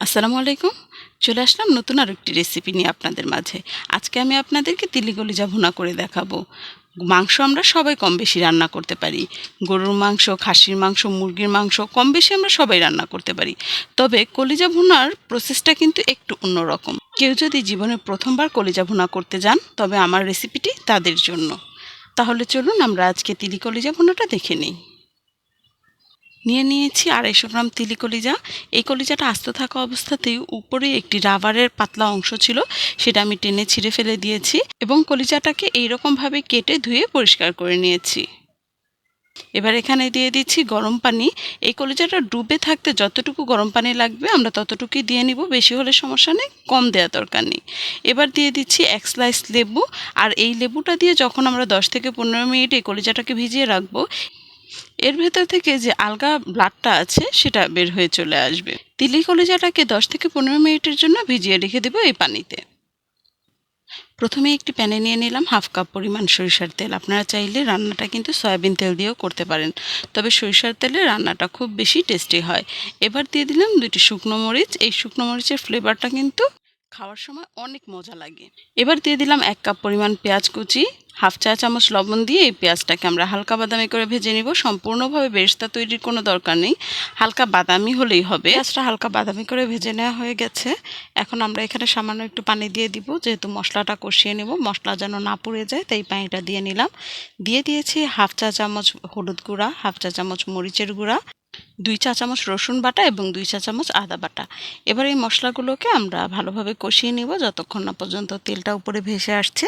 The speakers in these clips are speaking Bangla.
আসসালামু আলাইকুম। চলে আসলাম নতুন আর একটি রেসিপি নিয়ে আপনাদের মাঝে। আজকে আমি আপনাদেরকে তিলি কলিজা ভুনা করে দেখাবো। মাংস আমরা সবাই কম বেশি রান্না করতে পারি। গরুর মাংস, খাসির মাংস, মুরগির মাংস কম বেশি আমরা সবাই রান্না করতে পারি। তবে কলিজা ভুনার প্রসেসটা কিন্তু একটু অন্যরকম। কেউ যদি জীবনে প্রথমবার কলিজা ভুনা করতে যান, তবে আমার রেসিপিটি তাদের জন্য। তাহলে চলুন আমরা আজকে তিলি কলিজা ভুনাটা দেখে নিই। নিয়ে নিয়েছি আড়াইশো গ্রাম তিলি কলিজা এই কলিজাটা আস্ত থাকা অবস্থাতেই উপরে একটি রাবারের পাতলা অংশ ছিল, সেটা আমি টেনে ছিঁড়ে ফেলে দিয়েছি এবং কলিজাটাকে এইরকমভাবে কেটে ধুয়ে পরিষ্কার করে নিয়েছি। এবার এখানে দিয়ে দিচ্ছি গরম পানি। এই কলিজাটা ডুবে থাকতে যতটুকু গরম পানি লাগবে আমরা ততটুকুই দিয়ে নিব, বেশি হলে সমস্যা নেই, কম দেওয়া দরকার নেই। এবার দিয়ে দিচ্ছি এক স্লাইস লেবু। আর এই লেবুটা দিয়ে যখন আমরা দশ থেকে পনেরো মিনিট এই কলিজাটাকে ভিজিয়ে রাখব এর ভেতর থেকে যে আলগা ব্লাডটা আছে, সেটা বের হয়ে চলে আসবে। তিলি কলিজাটাকে দশ থেকে পনেরো মিনিটের জন্য ভিজিয়ে রেখে দেবো এই পানিতে। প্রথমে একটি প্যানে নিয়ে নিলাম হাফ কাপ পরিমাণ সরিষার তেল। আপনারা চাইলে রান্নাটা কিন্তু সয়াবিন তেল দিয়েও করতে পারেন। তবে সরিষার তেলে রান্নাটা খুব বেশি টেস্টি হয়। এবার দিয়ে দিলাম দুটি শুকনো মরিচ। এই শুকনো মরিচের ফ্লেভারটা কিন্তু খাওয়ার সময় অনেক মজা লাগে। এবার দিয়ে দিলাম এক কাপ পরিমাণ পেঁয়াজ কুচি। হাফ চা চামচ লবণ দিয়ে এই পেঁয়াজটাকে আমরা হালকা বাদামি করে ভেজে নিব। সম্পূর্ণভাবে বেরেস্তা তৈরির কোনো দরকার নেই। হালকা বাদামি হলেই হবে। পেঁয়াজটা হালকা বাদামি করে ভেজে নেওয়া হয়ে গেছে। এখন আমরা এখানে সামান্য একটু পানি দিয়ে দিব, যেহেতু মশলাটা কষিয়ে নেব। মশলা যেন না পুড়ে যায়, তাই পানিটা দিয়ে নিলাম। দিয়ে দিয়েছি হাফ চা চামচ হলুদ গুঁড়া, হাফ চা চামচ মরিচের গুঁড়া। দুই চা চামচ রসুন বাটা এবং দুই চা চামচ আদা বাটা। এবার এই মশলাগুলোকে আমরা ভালোভাবে কষিয়ে নিব যতক্ষণ না পর্যন্ত তেলটা উপরে ভেসে আসছে।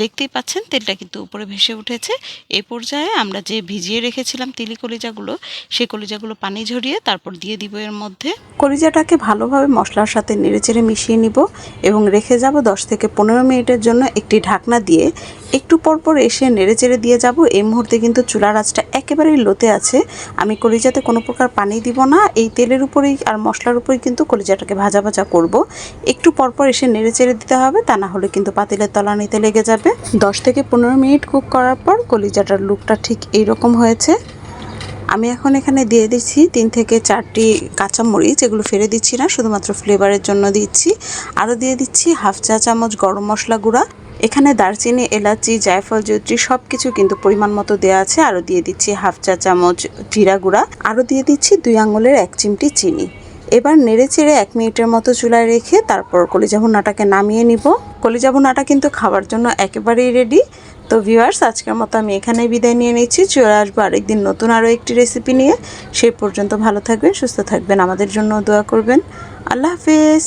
দেখতেই পাচ্ছেন তেলটা কিন্তু উপরে ভেসে উঠেছে। এই পর্যায়ে আমরা যে ভিজিয়ে রেখেছিলাম তিলি কলিজাগুলো, সেই কলিজাগুলো পানি ঝরিয়ে তারপর দিয়ে দিব এর মধ্যে। কলিজাটাকে ভালোভাবে মশলার সাথে নেড়েচেড়ে মিশিয়ে নিব এবং রেখে যাব দশ থেকে পনেরো মিনিটের জন্য একটি ঢাকনা দিয়ে একটু পর পর এসে নেড়েচেড়ে দিয়ে যাব। এই মুহূর্তে কিন্তু চুলার আঁচটা একেবারেই লোতে আছে। আমি কলিজাতে কোনো প্রকার পানি দিব না। এই তেলের উপরেই আর মশলার উপরেই কিন্তু কলিজাটাকে ভাজা ভাজা করব। একটু পরপর এসে নেড়ে চেড়ে দিতে হবে, তা না হলে কিন্তু পাতিলের তলানিতে লেগে যাবে। দশ থেকে পনেরো মিনিট কুক করার পর কলিজাটার লুকটা ঠিক এইরকম হয়েছে। আমি এখন এখানে দিয়ে দিচ্ছি তিন থেকে চারটি কাঁচামরিচ, এগুলো ফেলে দিচ্ছি না, শুধুমাত্র ফ্লেভারের জন্য দিচ্ছি। আরও দিয়ে দিচ্ছি হাফ চা চামচ গরম মশলা গুঁড়া। এখানে দারচিনি, এলাচি, জায়ফল জৈত্রী সব কিছু কিন্তু পরিমাণ মতো দেওয়া আছে। আরও দিয়ে দিচ্ছি হাফ চা চামচ জিরা গুঁড়া। আরও দিয়ে দিচ্ছি দুই আঙুলের এক চিমটি চিনি। এবার নেড়ে চেড়ে এক মিনিটের মতো চুলায় রেখে তারপর কলিজা ভুনাটাকে নামিয়ে নিব। কলিজা ভুনাটা কিন্তু খাওয়ার জন্য একেবারেই রেডি তো ভিউয়ার্স আজকের মতো আমি এখানেই বিদায় নিয়ে নিচ্ছি। চলে আসব আরেকদিন নতুন আরও একটি রেসিপি নিয়ে। সেই পর্যন্ত ভালো থাকবেন, সুস্থ থাকবেন, আমাদের জন্য দোয়া করবেন। আল্লাহ হাফিজ।